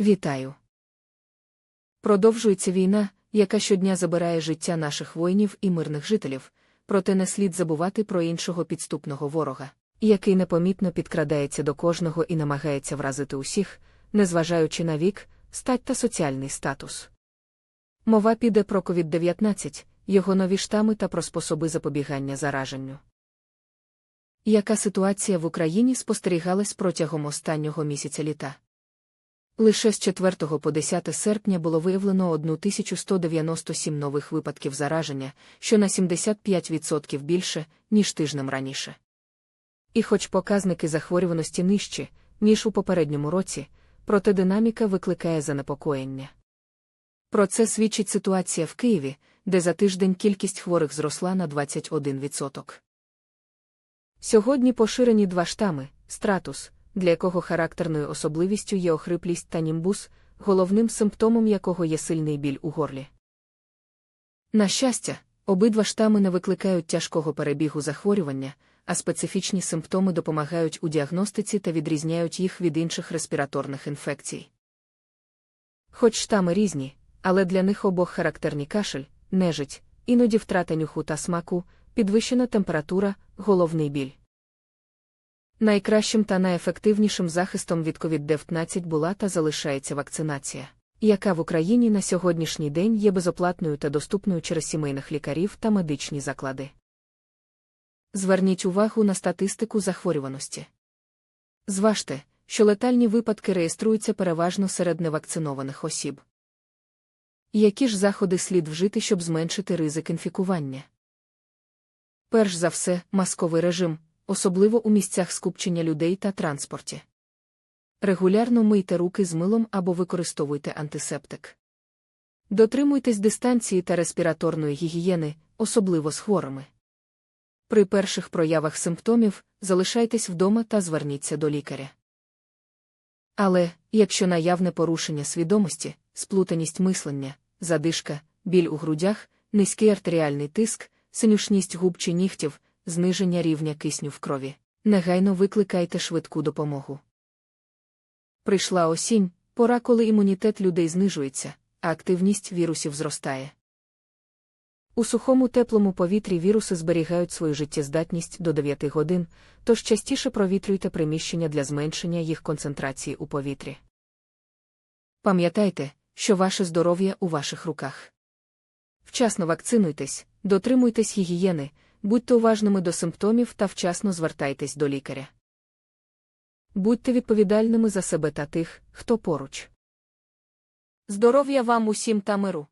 Вітаю. Продовжується війна, яка щодня забирає життя наших воїнів і мирних жителів, проте не слід забувати про іншого підступного ворога, який непомітно підкрадається до кожного і намагається вразити усіх, незважаючи на вік, стать та соціальний статус. Мова піде про COVID-19, його нові штами та про способи запобігання зараженню. Яка ситуація в Україні спостерігалась протягом останнього місяця літа? Лише з 4 по 10 серпня було виявлено 1197 нових випадків зараження, що на 75% більше, ніж тижнем раніше. І хоч показники захворюваності нижчі, ніж у попередньому році, проте динаміка викликає занепокоєння. Про це свідчить ситуація в Києві, де за тиждень кількість хворих зросла на 21%. Сьогодні поширені два штами стратус, для якого характерною особливістю є охриплість та німбус, головним симптомом якого є сильний біль у горлі. На щастя, обидва штами не викликають тяжкого перебігу захворювання, а специфічні симптоми допомагають у діагностиці та відрізняють їх від інших респіраторних інфекцій. Хоч штами різні, але для них обох характерні кашель, нежить, іноді втрата нюху та смаку, підвищена температура, головний біль. Найкращим та найефективнішим захистом від COVID-19 була та залишається вакцинація, яка в Україні на сьогоднішній день є безоплатною та доступною через сімейних лікарів та медичні заклади. Зверніть увагу на статистику захворюваності. Зважте, що летальні випадки реєструються переважно серед невакцинованих осіб. Які ж заходи слід вжити, щоб зменшити ризик інфікування? Перш за все, масковий режим, особливо у місцях скупчення людей та транспорті. Регулярно мийте руки з милом або використовуйте антисептик. Дотримуйтесь дистанції та респіраторної гігієни, особливо з хворими. При перших проявах симптомів залишайтесь вдома та зверніться до лікаря. Але, якщо наявне порушення свідомості, сплутаність мислення, задишка, біль у грудях, низький артеріальний тиск, синюшність губ чи нігтів, зниження рівня кисню в крові, негайно викликайте швидку допомогу. Прийшла осінь, пора, коли імунітет людей знижується, а активність вірусів зростає. У сухому теплому повітрі віруси зберігають свою життєздатність до 9 годин, тож частіше провітрюйте приміщення для зменшення їх концентрації у повітрі. Пам'ятайте, що ваше здоров'я у ваших руках. Вчасно вакцинуйтесь, дотримуйтесь гігієни, будьте уважними до симптомів та вчасно звертайтесь до лікаря. Будьте відповідальними за себе та тих, хто поруч. Здоров'я вам усім та миру!